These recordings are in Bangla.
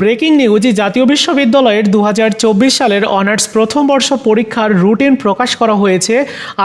ব্রেকিং নিউজ জাতীয় বিশ্ববিদ্যালয়ের দু হাজার চব্বিশ সালের অনার্স প্রথম বর্ষ পরীক্ষার রুটিন প্রকাশ করা হয়েছে।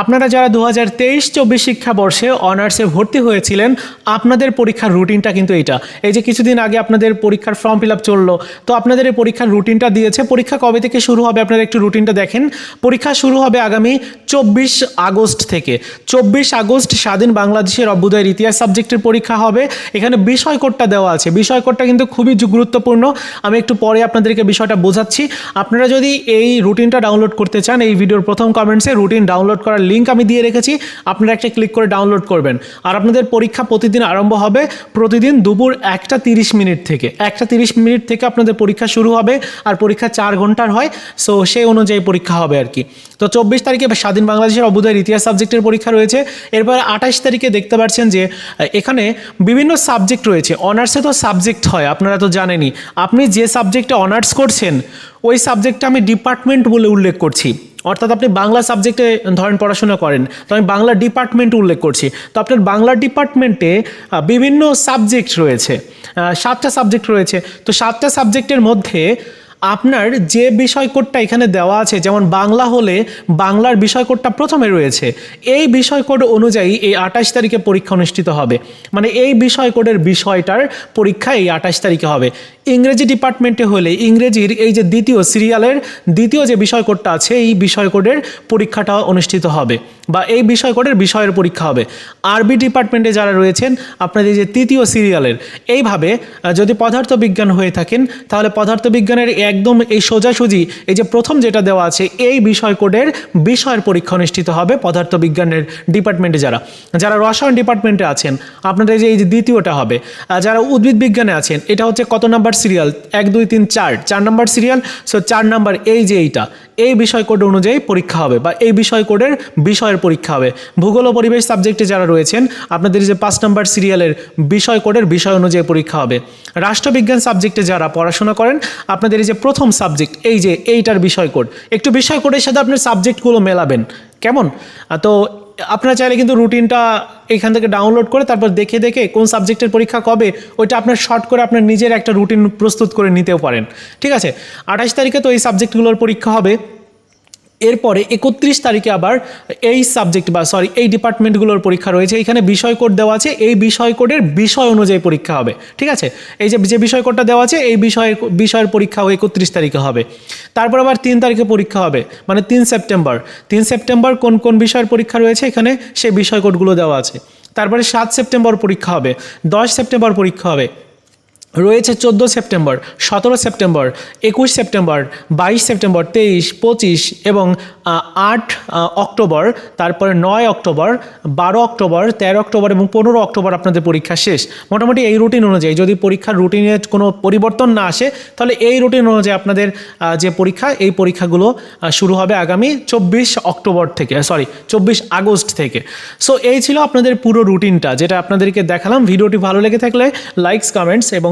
আপনারা যারা দু হাজার তেইশ চব্বিশ শিক্ষাবর্ষে অনার্সে ভর্তি হয়েছিলেন, আপনাদের পরীক্ষার রুটিনটা কিন্তু এটা এই যে কিছুদিন আগে আপনাদের পরীক্ষার ফর্ম ফিল আপ চলল, তো আপনাদের এই পরীক্ষার রুটিনটা দিয়েছে। পরীক্ষা কবে থেকে শুরু হবে, আপনারা একটু রুটিনটা দেখেন। পরীক্ষা শুরু হবে আগামী চব্বিশ আগস্ট থেকে। চব্বিশ আগস্ট স্বাধীন বাংলাদেশের অভ্যুদয়ের ইতিহাস সাবজেক্টের পরীক্ষা হবে। এখানে বিষয় কোডটা দেওয়া আছে। বিষয় কোডটা কিন্তু খুবই গুরুত্বপূর্ণ। আমি একটু পরে আপনাদেরকে বিষয়টা বোঝাচ্ছি। আপনারা যদি এই রুটিনটা ডাউনলোড করতে চান, এই ভিডিওর প্রথম কমেন্টসে রুটিন ডাউনলোড করার লিঙ্ক আমি দিয়ে রেখেছি, আপনারা একটা ক্লিক করে ডাউনলোড করবেন। আর আপনাদের পরীক্ষা প্রতিদিন আরম্ভ হবে প্রতিদিন দুপুর একটা তিরিশ মিনিট থেকে। একটা তিরিশ মিনিট থেকে আপনাদের পরীক্ষা শুরু হবে, আর পরীক্ষা চার ঘণ্টার হয় সো সেই অনুযায়ী পরীক্ষা হবে আর কি। তো চব্বিশ তারিখে স্বাধীন বাংলাদেশের অভ্যুদয়ের ইতিহাস সাবজেক্টের পরীক্ষা রয়েছে। এরপর আঠাশ তারিখে দেখতে পাচ্ছেন যে, এখানে বিভিন্ন সাবজেক্ট রয়েছে। অনার্সে তো সাবজেক্ট হয়, আপনারা তো জানেনই। আপনি যে সাবজেক্টে অনার্স করছেন, ওই সাবজেক্টটা আমি ডিপার্টমেন্ট বলে উল্লেখ করছি। অর্থাৎ আপনি বাংলা সাবজেক্টে ধরেন পড়াশোনা করেন, তো আমি বাংলা ডিপার্টমেন্ট উল্লেখ করছি। তো আপনার বাংলা ডিপার্টমেন্টে বিভিন্ন সাবজেক্ট রয়েছে। সাতটা সাবজেক্ট রয়েছে। তো সাতটা সাবজেক্টের মধ্যে আপনার যে বিষয় কোডটা এখানে দেওয়া আছে, যেমন বাংলা হলে বাংলার বিষয় কোডটা প্রথমে রয়েছে, এই বিষয় কোড অনুযায়ী এই আঠাশ তারিখে পরীক্ষা অনুষ্ঠিত হবে। মানে এই বিষয় কোডের বিষয়টার পরীক্ষা এই আঠাশ তারিখে হবে। ইংরেজি ডিপার্টমেন্টে হলে ইংরেজির এই যে দ্বিতীয় সিরিয়ালের দ্বিতীয় যে বিষয় কোডটা আছে, এই বিষয় কোডের পরীক্ষাটা অনুষ্ঠিত হবে। বা এই বিষয় কোডের বিষয়ের পরীক্ষা হবে। আরবি ডিপার্টমেন্টে যারা রয়েছেন, আপনাদের যে তৃতীয় সিরিয়ালের, এইভাবে যদি পদার্থবিজ্ঞান হয়ে থাকেন, তাহলে পদার্থবিজ্ঞানের একদম এই সোজাসুজি, এই যে প্রথম যেটা দেওয়া আছে, এই বিষয় কোডের বিষয়ের পরীক্ষা অনুষ্ঠিত হবে পদার্থবিজ্ঞানের ডিপার্টমেন্টে যারা। যারা রসায়ন ডিপার্টমেন্টে আছেন, আপনাদের যে এই যে দ্বিতীয়টা হবে যারা উদ্ভিদ বিজ্ঞানে আছেন, এটা হচ্ছে কত নাম্বার সিরিয়াল? এক, দুই, তিন, চার। চার নাম্বার সিরিয়াল, সো চার নাম্বার এই যে এইটা, এই বিষয় কোড অনুযায়ী পরীক্ষা হবে বা এই বিষয় কোডের বিষয়ের পরীক্ষা হবে। ভূগোল ও পরিবেশ সাবজেক্টে যারা রয়েছেন, আপনাদের যে পাঁচ নম্বর সিরিয়ালের বিষয় কোডের বিষয় অনুযায়ী পরীক্ষা হবে। রাষ্ট্রবিজ্ঞান সাবজেক্টে যারা পড়াশোনা করেন, আপনাদের এই যে প্রথম সাবজেক্ট এই যে এইটার বিষয় কোড, একটু বিষয় কোডের সাথে আপনার সাবজেক্টগুলো মেলাবেন। কেমন? তো আপনারা চাইলে কিন্তু রুটিনটা এখান থেকে ডাউনলোড করে তারপর দেখে দেখে কোন সাবজেক্টের পরীক্ষা কবে, ওইটা আপনার শর্ট করে আপনার নিজের একটা রুটিন প্রস্তুত করে নিতেও পারেন। ঠিক আছে? আঠাশ তারিখে তো এই সাবজেক্টগুলোর পরীক্ষা হবে। এরপরে একত্রিশ তারিখে আবার এই সাবজেক্ট বা সরি এই ডিপার্টমেন্টগুলোর পরীক্ষা রয়েছে। এখানে বিষয় কোড দেওয়া আছে। এই বিষয় কোডের বিষয় অনুযায়ী পরীক্ষা হবে। ঠিক আছে? এই যে যে বিষয় কোডটা দেওয়া আছে, এই বিষয়ের বিষয়ের পরীক্ষা একত্রিশ তারিখে হবে। তারপর আবার তিন তারিখে পরীক্ষা হবে মানে তিন সেপ্টেম্বর। তিন সেপ্টেম্বর কোন কোন বিষয়ের পরীক্ষা রয়েছে? এখানে সেই বিষয় কোডগুলো দেওয়া আছে। তারপরে সাত সেপ্টেম্বর পরীক্ষা হবে। দশ সেপ্টেম্বর পরীক্ষা হবে। রয়েছে চোদ্দ সেপ্টেম্বর, সতেরো সেপ্টেম্বর, একুশ সেপ্টেম্বর, বাইশ সেপ্টেম্বর, তেইশ, পঁচিশ এবং আট অক্টোবর, তারপরে নয় অক্টোবর, বারো অক্টোবর, তেরো অক্টোবর এবং পনেরো অক্টোবর আপনাদের পরীক্ষা শেষ। মোটামুটি এই রুটিন অনুযায়ী যদি পরীক্ষার রুটিনে কোনো পরিবর্তন না আসে, তাহলে এই রুটিন অনুযায়ী আপনাদের যে পরীক্ষা, এই পরীক্ষাগুলো শুরু হবে আগামী চব্বিশ অক্টোবর থেকে সরি চব্বিশ আগস্ট থেকে। সো এই ছিল আপনাদের পুরো রুটিনটা যেটা আপনাদেরকে দেখালাম। ভিডিওটি ভালো লেগে থাকলে লাইকস কমেন্টস এবং